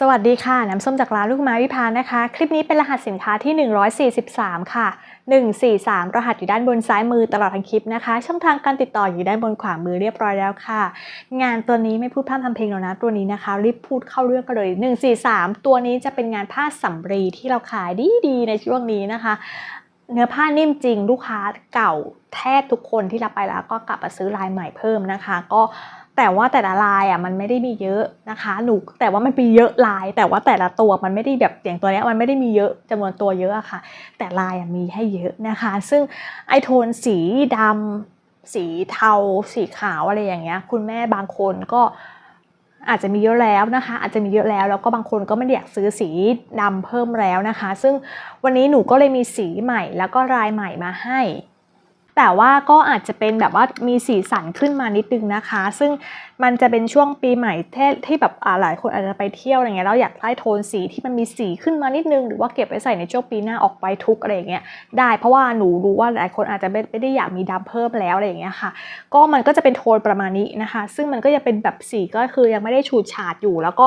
สวัสดีค่ะ น้ำส้มจากร้านลูกไม้วิพานะคะ คลิปนี้เป็นรหัสสินค้าที่ 143 ค่ะ 143 รหัสอยู่ด้านบนซ้ายมือตลอดทั้งคลิปนะคะ ช่องทางการติดต่ออยู่ด้านบนขวามือเรียบร้อยแล้วค่ะ งานตัวนี้ไม่พูดพร่ำทำเพลงแล้วนะ ตัวนี้นะคะรีบพูดเข้าเรื่องกันเลย 143 ตัวนี้จะเป็นงานผ้าสำรีที่เราขายดีๆในช่วงนี้นะคะ เนื้อผ้านิ่มจริงลูกค้าเก่าแทบทุกคนที่รับไปแล้วก็กลับมาซื้อลายใหม่เพิ่มนะคะ ก็แต่ว่าแต่ละลายอะมันไม่ได้มีเยอะนะคะ หนูแต่ว่ามันมีเยอะลาย แต่ว่าแต่ละตัวมันไม่ได้แบบอย่างตัวนี้มันไม่ได้มีเยอะจำนวนตัวเยอะอะค่ะ แต่ลายมีให้เยอะนะคะ ซึ่งไอโทนสีดำสีเทา สีขาวอะไรอย่างเงี้ย คุณแม่บางคนก็ อาจจะมีเยอะแล้วนะคะ อาจจะมีเยอะแล้วแล้วก็บางคนก็ไม่อยากซื้อสีดำเพิ่มแล้วนะคะ ซึ่งวันนี้หนูก็เลยมีสีใหม่แล้วก็ลายใหม่มาให้ แต่ว่าก็อาจจะเป็นแบบว่ามีสีสันขึ้นมานิดนึงนะคะ ซึ่งมันจะเป็นช่วงปีใหม่ที่ที่แบบอ่าหลายคนอาจจะไปเที่ยวอะไรเงี้ยแล้วอยากได้โทนสีที่มันมีสีขึ้นมานิดนึง หรือว่าเก็บไว้ใส่ในช่วงปีหน้าออกไปทุกอะไรเงี้ยได้เพราะว่าหนูรู้ว่าหลายคนอาจจะไม่ได้อยากมีดำเพิ่มแล้วอะไรเงี้ยค่ะ ก็มันก็จะเป็นโทนประมาณนี้นะคะ ซึ่งมันก็จะเป็นแบบสีก็คือยังไม่ได้ฉูดฉาดอยู่ แล้วก็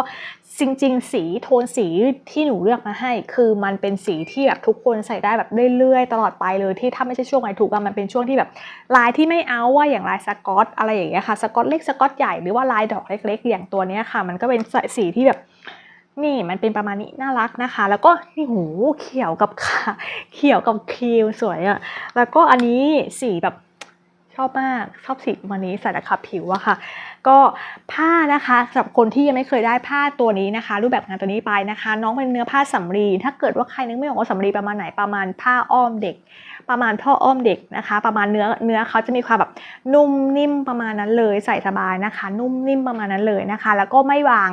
จริงๆ สีโทนสีที่หนูเลือกมาให้ คือมันเป็นสีที่แบบทุกคนใส่ได้แบบเรื่อยๆ ตลอดไปเลยที่ถ้าไม่ใช่ช่วงไหนถูกอะมันเป็นช่วงที่แบบลายที่ไม่เอาว่าอย่างลายสกอต อะไรอย่างเงี้ยค่ะสกอตเล็กสกอตใหญ่หรือว่าลายดอกเล็ก ๆ อย่างตัวเนี้ยค่ะ มันก็เป็นสีที่แบบนี่มันเป็นประมาณนี้น่ารักนะคะ แล้วก็นี่หูเขียวกับขาเขียวกับครีมสวยอะแล้วก็อันนี้สีแบบชอบมากชอบสีประมาณนี้ใส่แล้วขับผิวอะค่ะก็ผ้านะคะสำหรับคนที่ยังไม่เคยได้ผ้าตัวนี้นะคะ รูปแบบงานตัวนี้ไปนะคะ น้องเป็นเนื้อผ้าสำลีถ้าเกิดว่าใครนึกไม่ออกว่าสำลีประมาณไหนประมาณผ้าอ้อมเด็ก ประมาณพ่ออ้อมเด็กนะคะ ประมาณเนื้อเนื้อเขาจะมีความแบบนุ่มนิ่มประมาณนั้นเลยใส่สบายนะคะ นุ่มนิ่มประมาณนั้นเลยนะคะ แล้วก็ไม่วาง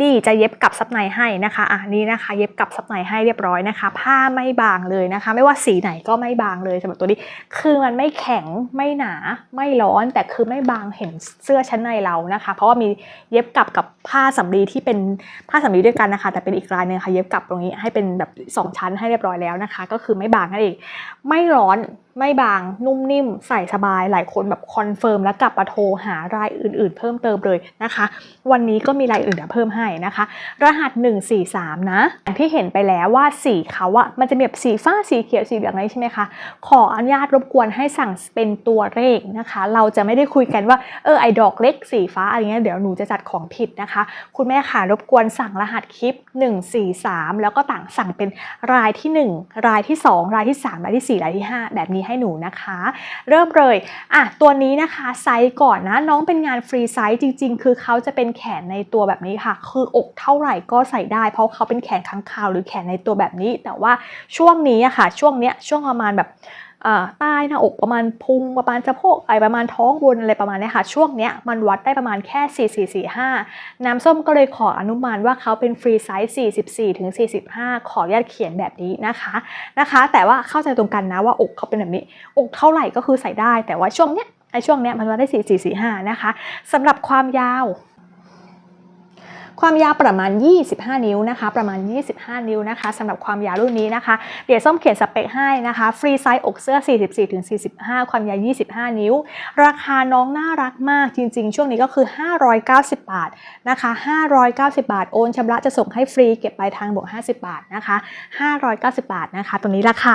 นี่จะเย็บกับซับในให้นะคะอะนี่นะคะ เย็บกับซับในให้เรียบร้อยนะคะ ผ้าไม่บางเลยนะคะ ไม่ว่าสีไหนก็ไม่บางเลยสำหรับตัวนี้ คือมันไม่แข็งไม่หนาไม่ร้อนแต่คือไม่บางเห็นเสื้อชั้นในเรานะคะ เพราะว่ามีเย็บกลับกับผ้าสำลีที่เป็นผ้าสำลีด้วยกันนะคะ แต่เป็นอีกลายหนึงค่ะเย็บกลับตรงนี้ให้เป็นแบบสองชั้นให้เรียบร้อยแล้วนะคะ ก็คือไม่บางนั่นเองไม่ร้อนไม่บางนุ่มนิ่ม ใส่สบายหลายคนแบบคอนเฟิร์มแล้วกลับมาโทรหารายอื่น ๆ เพิ่มเติมเลยนะคะ วันนี้ก็มีรายอื่นเดี๋ยวเพิ่มให้นะคะ รหัส 143 นะอย่างที่เห็นไปแล้วว่าสีเขาอะมันจะมีแบบสีฟ้าสีเขียวสีเหลืองอะไรใช่ไหมคะขออนุญาตรบกวนให้สั่งเป็นตัวเลขนะคะ เราจะไม่ได้คุยกันว่าเออไอดอกเล็กสีฟ้าอะไรเงี้ยเดี๋ยวหนูจะจัดของผิดนะคะคุณแม่ค่ะรบกวนสั่งรหัสคลิป 143 แล้วก็ต่างสั่งเป็นรายที่ 1 รายที่ 2 รายที่ 3 รายที่ 4 รายที่ 5 แบบนี้ให้หนูนะคะ เริ่มเลยอะตัวนี้นะคะไซส์ก่อนนะน้องเป็นงานฟรีไซส์จริง ๆ คือเขาจะเป็นแขนในตัวแบบนี้ค่ะ คืออกเท่าไหร่ก็ใส่ได้ เพราะเขาเป็นแขนค้างคาวหรือแขนในตัวแบบนี้ แต่ว่าช่วงนี้อะค่ะช่วงเนี้ยช่วงประมาณแบบ ใต้หน้าอกประมาณพุงประมาณสะโพกไอประมาณท้องบนอะไรประมาณนี้ค่ะช่วงเนี้ยมันวัดได้ประมาณแค่ 4 4 4 5 น้ำส้มก็เลยขออนุมานว่าเขาเป็นฟรีไซส์44ถึง45 ขออนุญาตเขียนแบบนี้นะคะนะคะ แต่ว่าเข้าใจตรงกันนะว่าอกเขาเป็นแบบนี้ อกเท่าไหร่ก็คือใส่ได้ แต่ว่าช่วงเนี้ยไอช่วงเนี้ยมันวัดได้ 4 4 4 5 นะคะสำหรับความยาว ความยาวประมาณ 25 นิ้วนะคะ ประมาณ 25 นิ้วนะคะสำหรับความยาวรุ่นนี้นะคะ เดี๋ยวส้มเขียนสเปคให้นะคะ ฟรีไซส์อกเสื้อ 44-45 ความยาว 25 นิ้ว ราคาน้องน่ารักมากจริง ๆ ช่วงนี้ก็คือ 590 บาทนะคะ 590 บาท โอนชำระจะส่งให้ฟรีเก็บปลายทางบวก 50 บาทนะคะ 590 บาทนะคะตัวนี้ราคา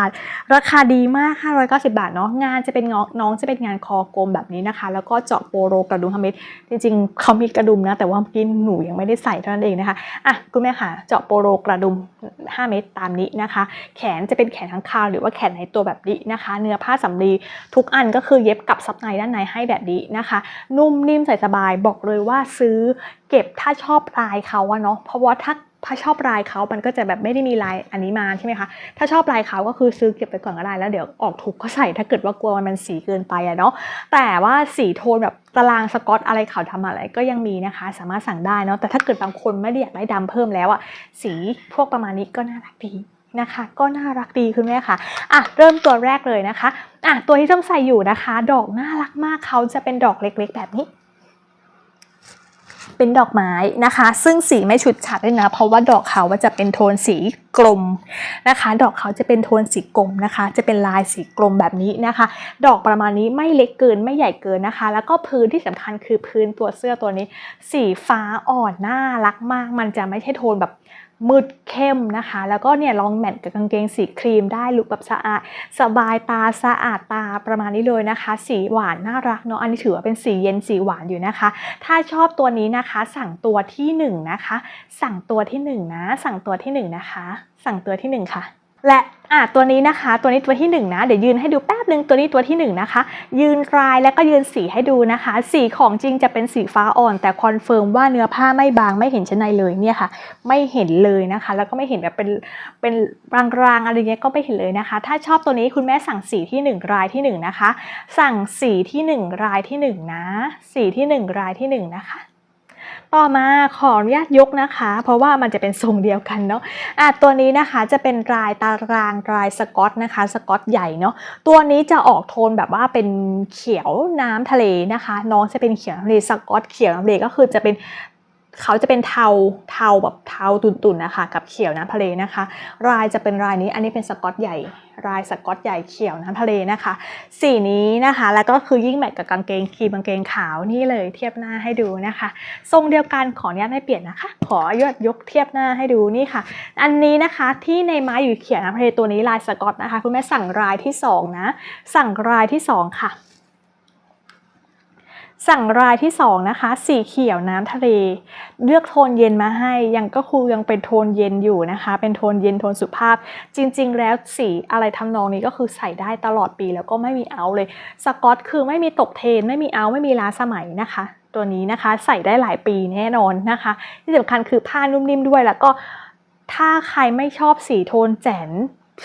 ราคาดีมาก 590 บาทเนาะ งานจะเป็นน้องน้องจะเป็นงานคอกลมแบบนี้นะคะ แล้วก็เจาะโปโรกระดุมทำเม็ดจริงๆเขามีกระดุมนะ แต่ว่าเมื่อกี้หนูยังไม่ได้ใส่เท่านั้นเองนะคะอะคุณแม่ค่ะเจาะโปโลกระดุม 5 เมตรตามนี้นะคะ แขนจะเป็นแขนทั้งคาวหรือว่าแขนในตัวแบบนี้นะคะ เนื้อผ้าสำลีทุกอันก็คือเย็บกับซับในด้านในให้แบบนี้นะคะ นุ่มนิ่มใส่สบายบอกเลยว่าซื้อเก็บถ้าชอบลายเขาอะเนาะเพราะว่าถ้า ถ้าชอบลายเขามันก็จะแบบไม่ได้มีลายอันนี้มาใช่ไหมคะ ถ้าชอบลายเขาก็คือซื้อเก็บไปก่อนก็ได้แล้วเดี๋ยวออกถูกก็ใส่ถ้าเกิดว่ากลัวมันสีเกินไปอะเนาะ แต่ว่าสีโทนแบบตารางสกอตอะไรเขาทำอะไรก็ยังมีนะคะ สามารถสั่งได้เนาะ แต่ถ้าเกิดบางคนไม่ได้อยากได้ดำเพิ่มแล้วอะสีพวกประมาณนี้ก็น่ารักดีนะคะ ก็น่ารักดีคุณแม่ค่ะอะ เริ่มตัวแรกเลยนะคะอะตัวที่ต้องใส่อยู่นะคะ ดอกน่ารักมากเขาจะเป็นดอกเล็กๆ แบบนี้ เป็นดอกไม้นะคะ ซึ่งสีไม่ฉุดฉาดด้วยนะ เพราะว่าดอกเขาว่าจะเป็นโทนสีกลมนะคะ ดอกเขาจะเป็นโทนสีกลมนะคะ จะเป็นลายสีกลมแบบนี้นะคะ ดอกประมาณนี้ไม่เล็กเกินไม่ใหญ่เกินนะคะ แล้วก็พื้นที่สำคัญคือพื้นตัวเสื้อตัวนี้ สีฟ้าอ่อนน่ารักมาก มันจะไม่ใช่โทนแบบ มืดเข้มนะคะ แล้วก็เนี่ยลองแมทกับกางเกงสีครีมได้ลุคแบบสะอาด สบายตาสะอาดตาประมาณนี้เลยนะคะ สีหวานน่ารักเนาะอันนี้ถือว่าเป็นสีเย็นสีหวานอยู่นะคะ ถ้าชอบตัวนี้นะคะ สั่งตัวที่หนึ่งนะคะ สั่งตัวที่หนึ่งนะสั่งตัวที่หนึ่งนะคะ สั่งตัวที่หนึ่งค่ะ และอะตัวนี้นะคะ ตัวนี้ตัวที่หนึ่งนะ เดี๋ยวยืนให้ดูแป๊บหนึ่งตัวนี้ตัวที่หนึ่งนะคะ ยืนรายแล้วก็ยืนสีให้ดูนะคะ สีของจริงจะเป็นสีฟ้าอ่อน แต่คอนเฟิร์มว่าเนื้อผ้าไม่บางไม่เห็นชั้นในเลยเนี่ยค่ะ ไม่เห็นเลยนะคะ แล้วก็ไม่เห็นแบบเป็นเป็นรางๆอะไรเงี้ยก็ไม่เห็นเลยนะคะ ถ้าชอบตัวนี้คุณแม่สั่งสีที่หนึ่งรายที่หนึ่งนะคะ สั่งสีที่หนึ่งรายที่หนึ่งนะ สีที่หนึ่งรายที่หนึ่งนะคะ ต่อมาขออนุญาตยกนะคะ เพราะว่ามันจะเป็นทรงเดียวกันเนาะอะตัวนี้นะคะจะเป็นลายตารางลายสกอตนะคะ สกอตใหญ่เนาะตัวนี้จะออกโทนแบบว่าเป็นเขียวน้ำทะเลนะคะ น้องจะเป็นเขียวน้ำทะเลสกอตเขียวน้ำทะเลก็คือจะเป็น เขาจะเป็นเทาเทาแบบเทาตุ่นๆนะคะ กับเขียวน้ำทะเลนะคะ ลายจะเป็นลายนี้อันนี้เป็นสกอตใหญ่ลายสกอตใหญ่เขียวน้ำทะเลนะคะ สีนี้นะคะ แล้วก็คือยิ่งแมทกับกางเกงครีมกางเกงขาวนี่เลยเทียบหน้าให้ดูนะคะ ทรงเดียวกันขออนุญาตไม่เปลี่ยนนะคะ ขอยอดยกเทียบหน้าให้ดูนี่ค่ะ อันนี้นะคะที่ในไม้อยู่เขียวนนะเลตัวนี้ลายสกอตนะคะ คุณแม่สั่งรายที่สองนะสั่งรายที่สองค่ะ สั่งรายที่สองนะคะ สีเขียวน้ำทะเล เลือกโทนเย็นมาให้ ยังก็คือยังเป็นโทนเย็นอยู่นะคะ เป็นโทนเย็นโทนสุภาพ จริง ๆ แล้วสีอะไรทำนองนี้ก็คือใส่ได้ตลอดปีแล้วก็ไม่มีเอาเลย สกอตคือไม่มีตกเทน ไม่มีเอาไม่มีล้าสมัยนะคะ ตัวนี้นะคะใส่ได้หลายปีแน่นอนนะคะ ที่สำคัญคือผ้านุ่มนิ่มด้วยแล้วก็ถ้าใครไม่ชอบสีโทนแจ๋น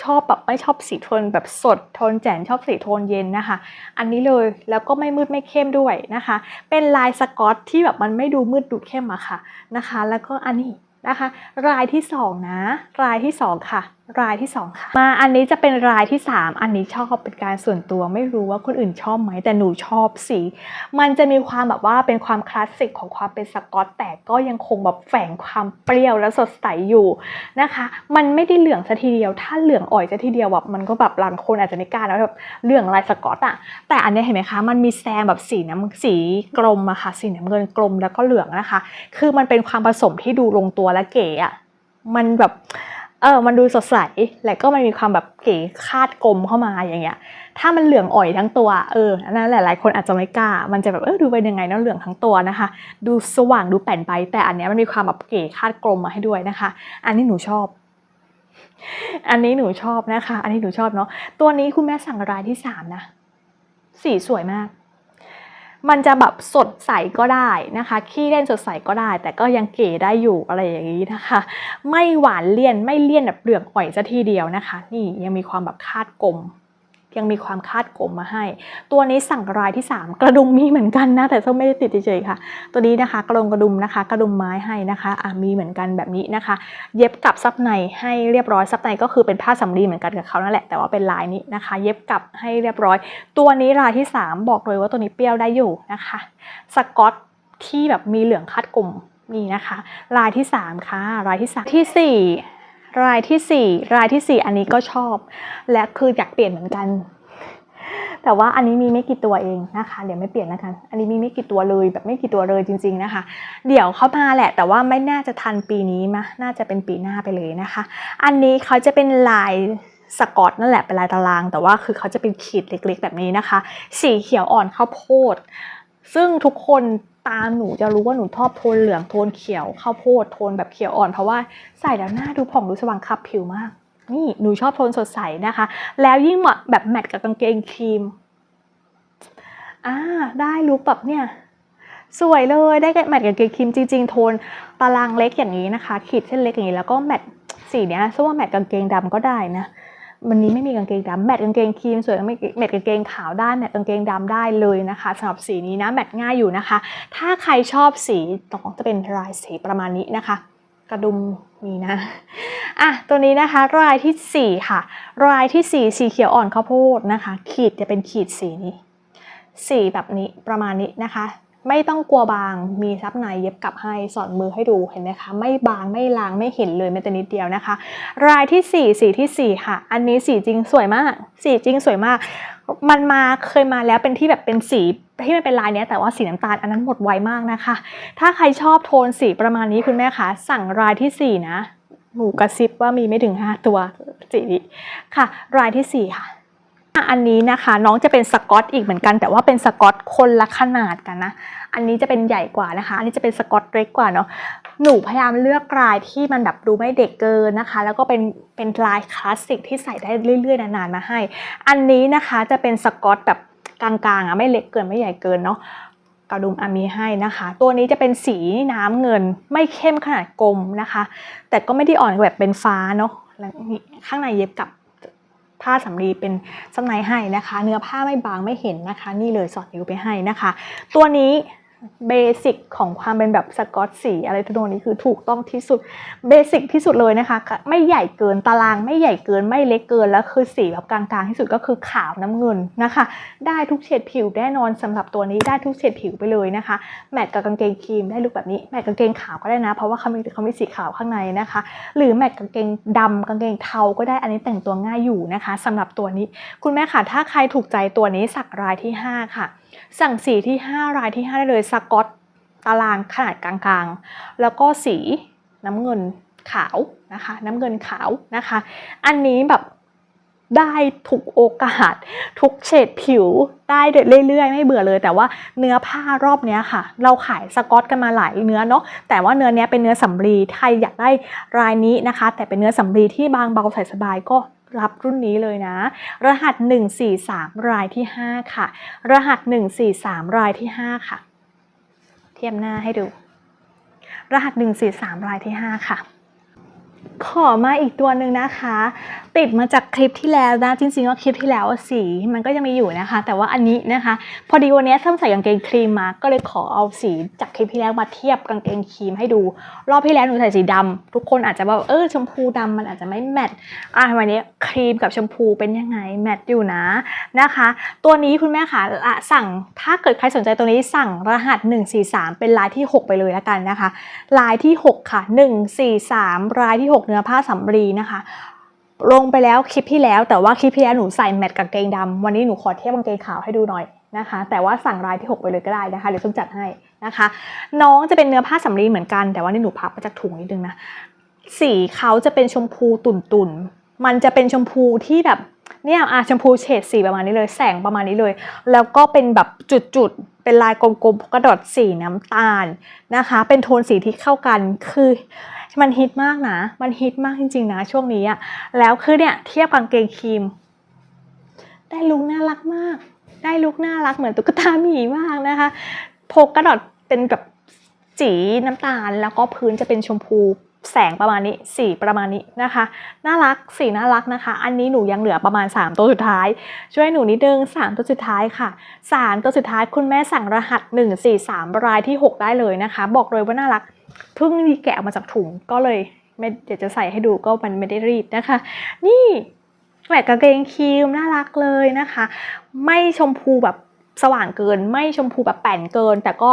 ชอบแบบไม่ชอบสีโทนแบบสดโทนแจ่นชอบสีโทนเย็นนะคะ อันนี้เลยแล้วก็ไม่มืดไม่เข้มด้วยนะคะ เป็นลายสกอตที่แบบมันไม่ดูมืดดูเข้มอะค่ะนะคะ แล้วก็อันนี้นะคะ รายที่สองนะ รายที่สองค่ะรายที่สองค่ะ มาอันนี้จะเป็นรายที่สามอันนี้ชอบเป็นการส่วนตัวไม่รู้ว่าคนอื่นชอบไหมแต่หนูชอบสี มันจะมีความแบบว่าเป็นความคลาสสิกของความเป็นสกอต แต่ก็ยังคงแบบแฝงความเปรี้ยวและสดใสอยู่นะคะ มันไม่ได้เหลืองซะทีเดียว ถ้าเหลืองอ่อยซะทีเดียวแบบมันก็แบบหลังคนอาจจะไม่กล้าแล้วแบบเหลืองลายสกอตอะแต่อันนี้เห็นไหมคะ มันมีแซมแบบสีน้ำสีกลมอะค่ะสีน้ำเงินกลมแล้วก็เหลืองนะคะ คือมันเป็นความผสมที่ดูลงตัวและเก๋อะมันแบบ เออมันดูสดใส และก็มันมีความแบบเก๋คาดกลมเข้ามาอย่างเงี้ย ถ้ามันเหลืองอ่อยทั้งตัว เอออันนั้นหลายๆ คนอาจจะไม่กล้า มันจะแบบเออดูเป็นยังไงเนาะเหลืองทั้งตัวนะคะ ดูสว่างดูแป่นไป แต่อันเนี้ยมันมีความแบบเก๋คาดกลมมาให้ด้วยนะคะ อันนี้หนูชอบอันนี้หนูชอบนะคะ อันนี้หนูชอบเนาะ ตัวนี้คุณแม่สั่งรายที่สามนะ สีสวยมาก มันจะแบบสดใสก็ได้นะคะขี้เล่นสดใสก็ได้ แต่ก็ยังเก๋ได้อยู่อะไรอย่างนี้นะคะ ไม่หวานเลี่ยนไม่เลี่ยนแบบเปลือกอ่อยซะทีเดียวนะคะ นี่ยังมีความแบบคาดกลม ยังมีความคาดกลมมาให้ ตัวนี้สั่งรายที่ 3 กระดุมมีเหมือนกันนะ แต่ส้มไม่ได้ติดเฉยๆค่ะ ตัวนี้นะคะกระดุมกระดุมนะคะ กระดุมไม้ให้นะคะะมีเหมือนกันแบบนี้นะคะ เย็บกับซับในให้เรียบร้อยซับในก็คือเป็นผ้าสำลีเหมือนกันกับเขานั่นแหละแต่ว่าเป็นลายนี้นะคะ เย็บกับให้เรียบร้อย ตัวนี้รายที่ 3 บอกเลยว่าตัวนี้เปรี้ยวได้อยู่นะคะสกอตที่แบบมีเหลืองคาดกลมนี่นะคะ รายที่ 3 ค่ะ รายที่สามที่ 4 รายที่ 4 รายทีสี่ 4 อันนี้ก็ชอบ และคืออยากเปลี่ยนเหมือนกัน แต่ว่าอันนี้มีไม่กี่ตัวเองนะคะ เดี๋ยวไม่เปลี่ยนแล้วกัน อันนี้มีไม่กี่ตัวเลยแบบไม่กี่ตัวเลยจริง ๆนะคะ เดี๋ยวเขามาแหละ แต่ว่าไม่น่าจะทันปีนี้มะน่าจะเป็นปีหน้าไปเลยนะคะ อันนี้เขาจะเป็นลายสกอตนั่นแหละเป็นลายตาราง แต่ว่าคือเขาจะเป็นขีดเล็กๆ แบบนี้นะคะ สีเขียวอ่อนข้าวโพด ซึ่งทุกคนตามหนูจะรู้ว่าหนูชอบโทนเหลืองโทนเขียวข้าวโพดโทนแบบเขียวอ่อนเพราะว่าใส่แล้วหน้าดูผ่องดูสว่างขับผิวมาก นี่หนูชอบโทนสดใสนะคะ แล้วยิ่งเหมาะแบบแมทกับกางเกงครีมอ่าได้ลุคแบบเนี่ยสวยเลยได้แมทกับกางเกงครีมจริง ๆ โทนตารางเล็กอย่างนี้นะคะ ขีดเส้นเล็กอย่างนี้แล้วก็แมทสีเนี้ยซึ่งว่าแมทกางเกงดำก็ได้นะ วันนี้ไม่มีกางเกงดำแมทกางเกงครีมสวยไม่แมทกางเกงขาวได้แมทกางเกงดำได้เลยนะคะสำหรับสีนี้นะแมทง่ายอยู่นะคะ ถ้าใครชอบสีต้องจะเป็นลายสีประมาณนี้นะคะ กระดุมมีนะอะตัวนี้นะคะรายที่ 4 ค่ะ รายที่ 4 สีเขียวอ่อนข้าวโพดนะคะ ขีดจะเป็นขีดสีนี้สีแบบนี้ประมาณนี้นะคะ ไม่ต้องกลัวบางมีซับในเย็บกลับให้สอดมือให้ดูเห็นไหมคะ ไม่บางไม่ลางไม่เห็นเลยแม้แต่นิดเดียวนะคะ รายที่สี่สีที่สี่ค่ะ อันนี้สีจริงสวยมาก สีจริงสวยมาก มันมาเคยมาแล้วเป็นที่แบบเป็นสีที่มันเป็นลายเนี้ยแต่ว่าสีน้ำตาลอันนั้นหมดไวมากนะคะ ถ้าใครชอบโทนสีประมาณนี้คุณแม่คะสั่งรายที่สี่นะหนูกระซิบว่ามีไม่ถึงห้าตัวสีนี้ค่ะ รายที่สี่ค่ะ อันนี้นะคะน้องจะเป็นสกอตอีกเหมือนกัน แต่ว่าเป็นสกอตคนละขนาดกันนะ อันนี้จะเป็นใหญ่กว่านะคะ อันนี้จะเป็นสกอตเล็กกว่าเนาะหนูพยายามเลือกลายที่มันแบบดูไม่เด็กเกินนะคะ แล้วก็เป็นเป็นลายคลาสสิกที่ใส่ได้เรื่อยๆนานๆมาให้ อันนี้นะคะจะเป็นสกอตแบบกลางๆอะไม่เล็กเกินไม่ใหญ่เกินเนาะกระดุมอามีให้นะคะ ตัวนี้จะเป็นสีน้ำเงินไม่เข้มขนาดกลมนะคะ แต่ก็ไม่ได้อ่อนแบบเป็นฟ้าเนาะข้างในเย็บกับ ผ้าสำลีเป็นซับในให้นะคะ เนื้อผ้าไม่บางไม่เห็นนะคะ นี่เลยสอดนิ้วไปให้นะคะ ตัวนี้ เบสิกของความเป็นแบบสกอตสีอะไรทั้งนี้คือถูกต้องที่สุดเบสิกที่สุดเลยนะคะ ไม่ใหญ่เกินตารางไม่ใหญ่เกินไม่เล็กเกินแล้วคือสีแบบกลางๆที่สุดก็คือขาวน้ำเงินนะคะ ได้ทุกเฉดผิวแน่นอนสำหรับตัวนี้ได้ทุกเฉดผิวไปเลยนะคะ แมทกับกางเกงครีมได้ลุคแบบนี้แมทกางเกงขาวก็ได้นะ เพราะว่าเขามีเขามีสีขาวข้างในนะคะ หรือแมทกางเกงดำกางเกงเทาก็ได้อันนี้แต่งตัวง่ายอยู่นะคะสำหรับตัวนี้ คุณแม่ค่ะถ้าใครถูกใจตัวนี้สักรายที่ 5 ค่ะ สั่งสีที่ 5 รายที่ 5 ได้เลยสกอตตารางขนาดกลางๆ แล้วก็สีน้ำเงินขาวนะคะน้ำเงินขาวนะคะ อันนี้แบบได้ทุกโอกาส ทุกเฉดผิวได้เรื่อยๆ ไม่เบื่อเลย แต่ว่าเนื้อผ้ารอบเนี้ยค่ะ เราขายสกอตกันมาหลายเนื้อเนาะแต่ว่าเนื้อเนี้ยเป็นเนื้อสำลีใครอยากได้รายนี้นะคะ แต่เป็นเนื้อสำลีที่บางเบาใส่สบายก็ รับรุ่นนี้เลยนะ รหัส 143 รายที่ 5 ค่ะ รหัส 143 รายที่ 5 ค่ะ เทียบหน้าให้ดู รหัส 143 รายที่ 5 ค่ะ ขอมาอีกตัวหนึ่งนะคะติดมาจากคลิปที่แล้วนะจริงๆว่าคลิปที่แล้วสีมันก็ยังมีอยู่นะคะ แต่ว่าอันนี้นะคะ พอดีวันนี้ส้มใส่กางเกงครีมมาก็เลยขอเอาสีจากคลิปที่แล้วมาเทียบกางเกงครีมให้ดู รอบที่แล้วหนูใส่สีดำทุกคนอาจจะแบบเออชมพูดำมันอาจจะไม่แมทอะวันนี้ครีมกับชมพูเป็นยังไงแมทอยู่นะนะคะ ตัวนี้คุณแม่ค่ะอะสั่งถ้าเกิดใครสนใจตัวนี้สั่งรหัส 143 เป็นลายที่ 6 ไปเลยแล้วกันนะคะ ลายที่ 6 ค่ะ 143รายที่ 6 เนื้อผ้าสำลีนะคะ ลงไปแล้วคลิปที่แล้ว แต่ว่าคลิปที่แล้วหนูใส่แมทกางเกงดำวันนี้หนูขอเทียบกางเกงขาวให้ดูหน่อยนะคะ แต่ว่าสั่งรายที่ 6 ไปเลยก็ได้นะคะเดี๋ยวส้มจัดให้นะคะ น้องจะเป็นเนื้อผ้าสำลีเหมือนกัน แต่ว่านี่หนูพับมาจากถุงนิดนึงนะสีเขาจะเป็นชมพูตุ่นๆ มันจะเป็นชมพูที่แบบเนี่ยอะชมพูเฉดสีประมาณนี้เลย แสงประมาณนี้เลย แล้วก็เป็นแบบจุดๆ เป็นลายกลมๆกระดดสีน้ำตาลนะคะ เป็นโทนสีที่เข้ากันคือมันฮิตมากนะ มันฮิตมากจริงๆนะช่วงนี้อะแล้วคือเนี่ยเทียบกางเกงครีม ได้ลุคน่ารักมาก ได้ลุคน่ารักเหมือนตุ๊กตาหมีมากนะคะพกกระดดเป็นแบบสีน้ำตาลแล้วก็พื้นจะเป็นชมพู แสงประมาณนี้สีประมาณนี้นะคะ น่ารักสีน่ารักนะคะ อันนี้หนูยังเหลือประมาณ 3 ตัวสุดท้าย ช่วยหนูนิดนึง3ตัวสุดท้ายค่ะ3ตัวสุดท้ายคุณแม่สั่งรหัส 143 รายที่ 6 ได้เลยนะคะ บอกเลยว่าน่ารักเพิ่งแกะออกมาจากถุงก็เลยไม่เดี๋ยวจะใส่ให้ดูก็มันไม่ได้รีดนะคะ นี่แหวกกางเกงครีมน่ารักเลยนะคะ ไม่ชมพูแบบสว่างเกิน ไม่ชมพูแบบแป่นเกิน แต่ก็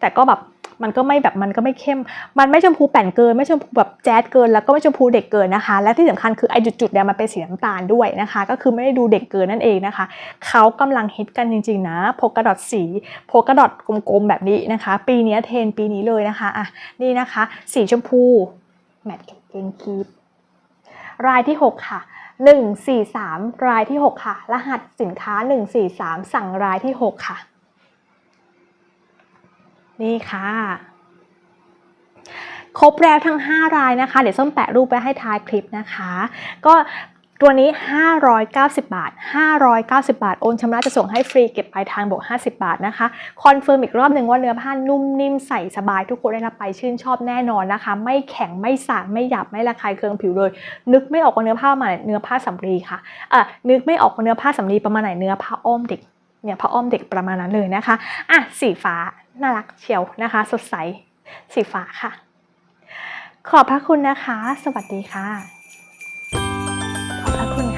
แต่ก็แบบมันก็ไม่แบบมันก็ไม่เข้ม มันไม่ชมพูแป่นเกิน ไม่ชมพูแบบแจ๊ดเกิน แล้วก็ไม่ชมพูเด็กเกินนะคะ และที่สำคัญคือไอ้จุดๆเนี่ยมันเป็นสีน้ำตาลด้วยนะคะ ก็คือไม่ได้ดูเด็กเกินนั่นเองนะคะ เขากำลังฮิตกันจริงๆนะโพกกระดอทสีโพกกระดอทกลมๆแบบนี้นะคะ ปีนี้เทรนปีนี้เลยนะคะอะนี่นะคะ สีชมพูแมทกับเกงคีบรายที่ 6 ค่ะ 143 รายที่ 6 ค่ะ รหัสสินค้า 143 สั่งรายที่ 6 ค่ะ นี่ค่ะ ครบแล้วทั้ง 5 รายนะคะ เดี๋ยวส้มแปะรูปไว้ให้ท้ายคลิปนะคะ ก็ตัวนี้ 590 บาท 590 บาท โอนชำระจะส่งให้ฟรีเก็บปลายทางบวก 50 บาทนะคะ คอนเฟิร์มอีกรอบหนึ่งว่าเนื้อผ้านุ่มนิ่มใส่สบายทุกคนได้รับไปชื่นชอบแน่นอนนะคะ ไม่แข็งไม่สาดไม่หยาบไม่ระคายเคืองผิวเลย นึกไม่ออกว่าเนื้อผ้ามาไหนเนื้อผ้าสำลีค่ะอะนึกไม่ออกว่าเนื้อผ้าสำลีประมาณไหนเนื้อผ้าอ้อมเด็กเนี่ยผ้าอ้อมเด็กประมาณนั้นเลยนะคะอะสีฟ้า น่ารักเฉียวนะคะ สดใสสีฟ้าค่ะ ขอบพระคุณนะคะ สวัสดีค่ะ ขอบพระคุณค่ะ